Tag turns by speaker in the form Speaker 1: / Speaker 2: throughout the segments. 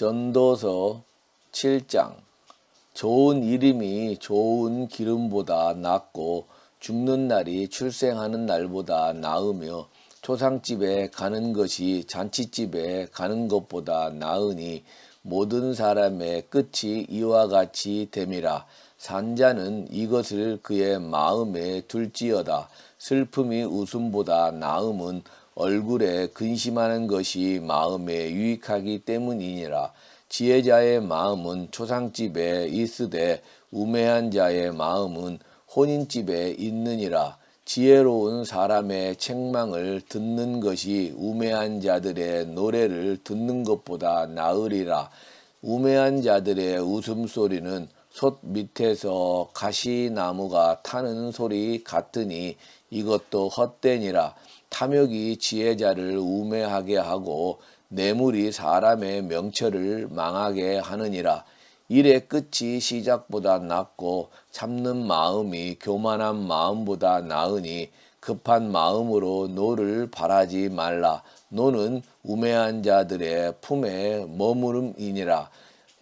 Speaker 1: 전도서 7장. 좋은 이름이 좋은 기름보다 낫고 죽는 날이 출생하는 날보다 나으며 초상집에 가는 것이 잔치집에 가는 것보다 나으니 모든 사람의 끝이 이와 같이 됨이라. 산자는 이것을 그의 마음에 둘지어다. 슬픔이 웃음보다 나음은 얼굴에 근심하는 것이 마음에 유익하기 때문이니라. 지혜자의 마음은 초상집에 있으되 우매한 자의 마음은 혼인집에 있느니라. 지혜로운 사람의 책망을 듣는 것이 우매한 자들의 노래를 듣는 것보다 나으리라. 우매한 자들의 웃음소리는 솥 밑에서 가시나무가 타는 소리 같으니 이것도 헛되니라 탐욕이 지혜자를 우매하게 하고 뇌물이 사람의 명철을 망하게 하느니라. 일의 끝이 시작보다 낫고 참는 마음이 교만한 마음보다 나으니 급한 마음으로 노를 바라지 말라. 노는 우매한 자들의 품에 머무름이니라.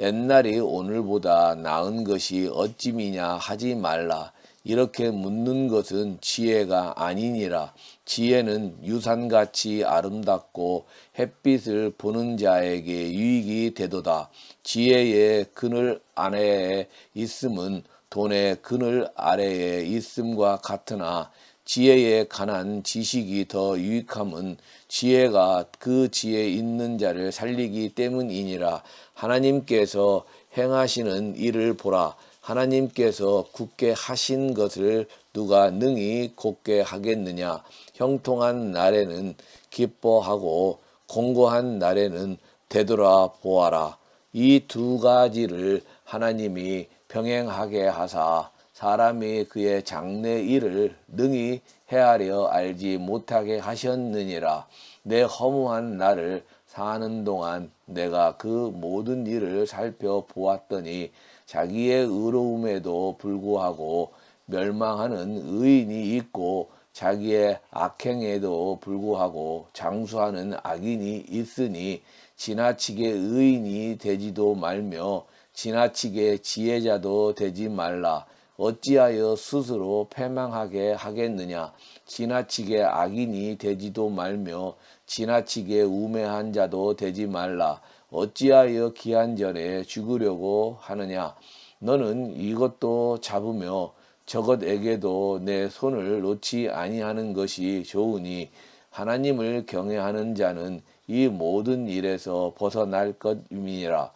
Speaker 1: 옛날이 오늘보다 나은 것이 어찌미냐 하지 말라 이렇게 묻는 것은 지혜가 아니니라. 지혜는 유산같이 아름답고 햇빛을 보는 자에게 유익이 되도다. 지혜의 그늘 아래에 있음은 돈의 그늘 아래에 있음과 같으나 지혜에 관한 지식이 더 유익함은 지혜가 그 지혜 있는 자를 살리기 때문이니라. 하나님께서 행하시는 일을 보라 하나님께서 굳게 하신 것을 누가 능히 곧게 하겠느냐? 형통한 날에는 기뻐하고 공고한 날에는 되돌아 보아라. 이 두 가지를 하나님이 병행하게 하사 사람이 그의 장래 일을 능히 헤아려 알지 못하게 하셨느니라. 내 허무한 날을 사는 동안 내가 그 모든 일을 살펴보았더니 자기의 의로움에도 불구하고 멸망하는 의인이 있고 자기의 악행에도 불구하고 장수하는 악인이 있으니 지나치게 의인이 되지도 말며 지나치게 지혜자도 되지 말라 어찌하여 스스로 패망하게 하겠느냐? 지나치게 악인이 되지도 말며 지나치게 우매한 자도 되지 말라. 어찌하여 기한 전에 죽으려고 하느냐? 너는 이것도 잡으며 저것에게도 내 손을 놓지 아니하는 것이 좋으니 하나님을 경외하는 자는 이 모든 일에서 벗어날 것임이니라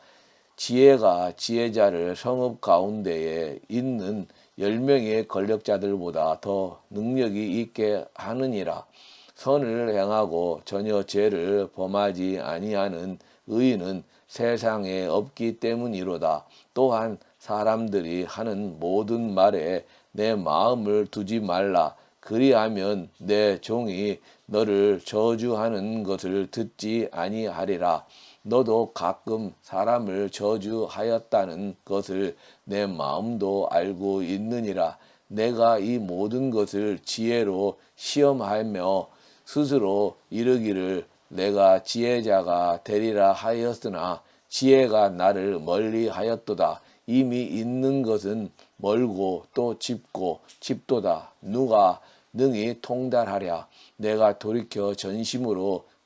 Speaker 1: 지혜가 지혜자를 성읍 가운데에 있는 열 명의 권력자들보다 더 능력이 있게 하느니라 선을 행하고 전혀 죄를 범하지 아니하는 의인은 세상에 없기 때문이로다. 또한 사람들이 하는 모든 말에 내 마음을 두지 말라. 그리하면 내 종이 너를 저주하는 것을 듣지 아니하리라. 너도 가끔 사람을 저주하였다는 것을 내 마음도 알고 있느니라. 내가 이 모든 것을 지혜로 시험하며 스스로 이르기를 내가 지혜자가 되리라 하였으나 지혜가 나를 멀리 하였도다. 이미 있는 것은 멀고 또 짚고 짚도다. 누가 능히 통달하랴. 내가 돌이켜 전심으로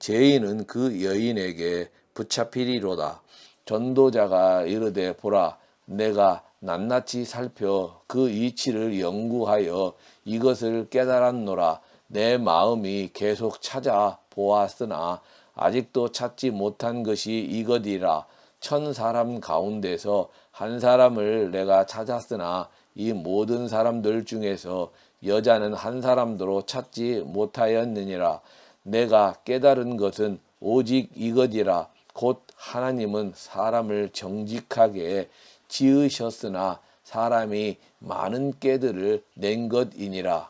Speaker 1: 죄인은 그 여인에게 붙잡히리로다. 전도자가 이르되 보라 내가 낱낱이 살펴 그 이치를 연구하여 이것을 깨달았노라. 내 마음이 계속 찾아 보았으나 아직도 찾지 못한 것이 이것이라. 천 사람 가운데서 한 사람을 내가 찾았으나 이 모든 사람들 중에서 여자는 한 사람도 찾지 못하였느니라 내가 깨달은 것은 오직 이것이라 곧 하나님은 사람을 정직하게 지으셨으나 사람이 많은 깨들을 낸 것이니라.